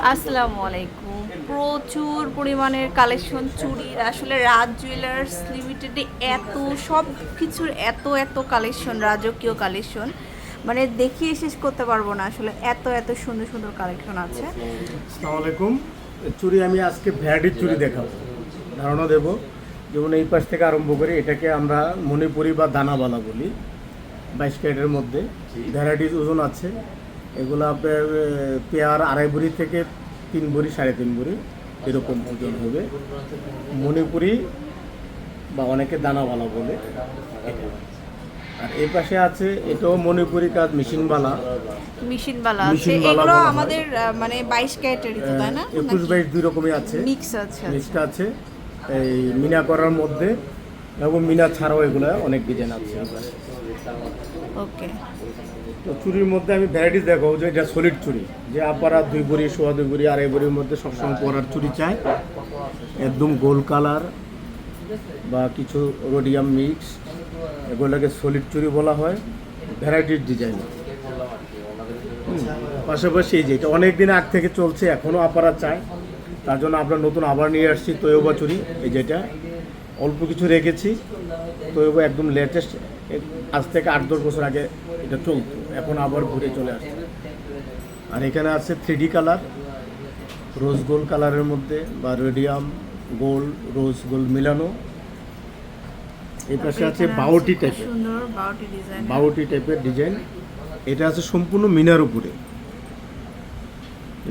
আসসালামু আলাইকুম। প্রচুর পরিমাণের কালেকশন চুড়ির আসলে রাজ জুয়েলার্স লিমিটেডে এত সব কিছুর এত এত কালেকশন রাজকীয় কালেকশন। মানে দেখিয়ে শেষ করতে পারব না আসলে এত এত সুন্দর সুন্দর কালেকশন আছে। আসসালামু আলাইকুম। চুরি আমি আজকে ভ্যারাইটির চুরি দেখাবো। ধারণা দেব যেমন এই পাশ থেকে আরম্ভ করে এটাকে আমরা মণিপুরি বা দানাবালা বলি বাইশ ক্যারেটের মধ্যে। ভ্যারাইটিস ওজন আছে এগুলো আপনার পেয়ার আড়াই ভরি থেকে তিন ভরি সাড়ে তিন ভরি এরকম ওজন হবে। মণিপুরি বা অনেকে দানাবালা বলে। এটা। আর এই পাশে আছে এটাও মণিপুরি কাজ মেশিনবালা মেশিনবালা আছে। মেশিনবালা এগুলো বলা আমাদের মানে বাইশ ক্যারেটের তো তাই না? একুশ বাইশ দুই রকমই আছে। মিক্স আছে মিক্সটা আছে। এই মিনা করার মধ্যে এবং মিনা ছাড়াও এগুলো অনেক ডিজাইন আছে। ওকে। তো চুরির মধ্যে আমি ভ্যারাইটিস দেখাবো যে এটা সলিড চুরি। যে আপারা দুই বড়ি, সোয়া দুই বড়ি, আড়াই বড়ির মধ্যে সবসময় পরার চুরি চাই। একদম গোল কালার বা কিছু রোডিয়াম মিক্স এগুলোকে সলিড চুরি বলা হয় ভ্যারাইটির ডিজাইন পাশাপাশি এই যে এটা অনেক দিন আগ থেকে চলছে এখনও আপারা চায় তার জন্য আমরা নতুন আবার নিয়ে আসছি তৈবা চুরি, এই যেটা অল্প কিছু রেখেছি তৈবা একদম লেটেস্ট আজ থেকে আট দশ বছর আগে এটা চলতো। এখন আবার ঘুরে চলে আসছে। আর এখানে আছে থ্রি কালার রোজ গোল্ড কালারের মধ্যে বা রেডিয়াম গোল্ড রোজ গোল্ড মিলানো। এই পাশে আছে বাউটি টাইপের বাউটি টাইপের ডিজাইন এটা আছে সম্পূর্ণ মিনার উপরে।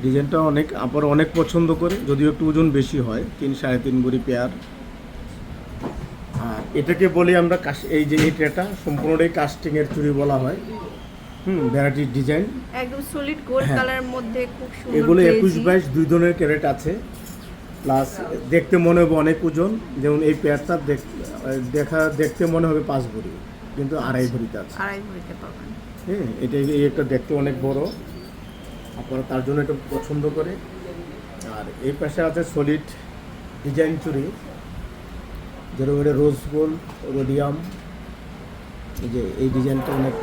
ডিজাইনটা অনেক আবার অনেক পছন্দ করে যদিও একটু ওজন বেশি হয় তিন সাড়ে তিন ভরি পেয়ার আর এটাকে বলি আমরা কাশ- এই যে এই ট্রেটা সম্পূর্ণটাই কাস্টিংয়ের চুরি বলা হয়। হুম ভ্যারাইটির ডিজাইন একদম সলিড গোল্ড। কালারের মধ্যে খুব সুন্দর এগুলো একুশ বাইশ দুই ধরনের ক্যারেট আছে। প্লাস দেখতে মনে হবে অনেক ওজন। যেমন এই পেয়ারটা দেখ- দেখা দেখতে মনে হবে পাঁচ ভরি কিন্তু আড়াই ভরিতে আছে। আড়াই ভরিতে পাবেন। হ্যাঁ এটা এই একটা দেখতে অনেক বড়। আপনারা তার জন্য এটা পছন্দ করে। আর এই পাশে আছে সলিড ডিজাইন চুরি। যেরকম এটা রোজ গোল্ড রোডিয়াম এই যে এই ডিজাইনটা অনেক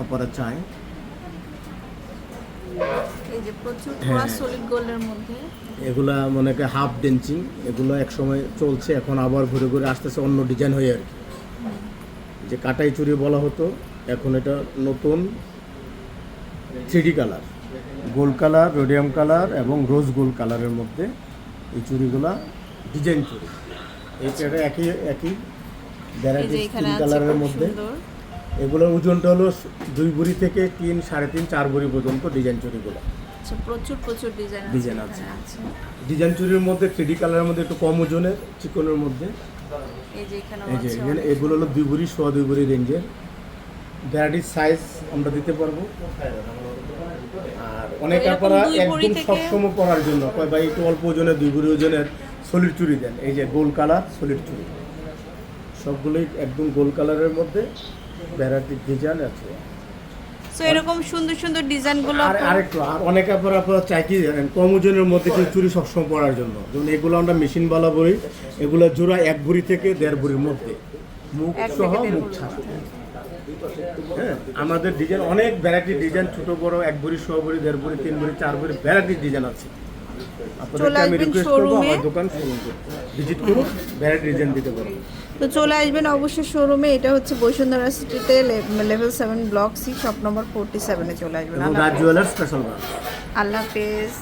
আপনারা চায় এই যে প্রচুর হ্যাঁ। পুরা সলিড গোল্ডের মধ্যে। এগুলা মনে হয় হাফ ডেন্সিং এগুলো এক সময় চলছে এখন আবার ঘুরে ঘুরে আসতেছে অন্য ডিজাইন হয়ে আর কি। যে কাটাই চুরি বলা হতো এখন এটা নতুন three D colour gold colour rhodium colour এবং রোজ গোল্ড কালারের মধ্যে এই চুড়িগুলা ডিজাইন চুড়ি এই একই একই যে তিন কালারের মধ্যে। এগুলোর ওজনটা হলো দুই বুড়ি থেকে তিন সাড়ে তিন চার বুড়ি পর্যন্ত ডিজাইন চুরিগুলো। আচ্ছা প্রচুর প্রচুর ডিজাইন ডিজাইন আছে। ডিজাইন চুরির মধ্যে থ্রিডি কালারের মধ্যে একটু কম ওজনের চিকনের মধ্যে। এই যে এখানে এগুলো হলো দুই বুড়ি সোয়া দুই বুড়ি রেঞ্জের ভ্যারাইটির সাইজ আমরা দিতে পারব। আর অনেক আপনারা একদম সবসময় পরার জন্য কয় ভাই একটু অল্প ওজনের দুই বুড়ি ওজনের সলিড চুরি দেন। এই যে গোল কালার সলিড চুরি। সবগুলোই একদম গোল কালারের মধ্যে। ভ্যারাইটির ডিজাইন আছে। সো এরকম সুন্দর সুন্দর ডিজাইনগুলো আর আরেকটু আর অনেক আপনারা আপনারা চাই কি জানেন কম ওজনের মধ্যে কিন্তু চুরি সবসময় পরার জন্য। যেমন এগুলো আমরা মেশিন বালা বলি এগুলো জোড়া এক ভরি থেকে দেড় ভরির মধ্যে। মুখ সহ মুখ ছাড়া। হ্যাঁ আমাদের ডিজাইন অনেক ভ্যারাইটির ডিজাইন ছোট বড় এক ভরি ছ ভরি দেড় ভরি তিন ভরি চার ভরি ভ্যারাইটি ডিজাইন আছে। আমি আসবেন। আমার দোকান শোরুম ভিজিট করুন রিজন দিতে পারব তো চলে আসবেন অবশ্যই শোরুমে এটা হচ্ছে বসুন্ধরা সিটিতে level seven block C shop number forty সেভেনে চলে আসবেন। আল্লাহ রাজ স্পেশাল আল্লাহ হাফেজ।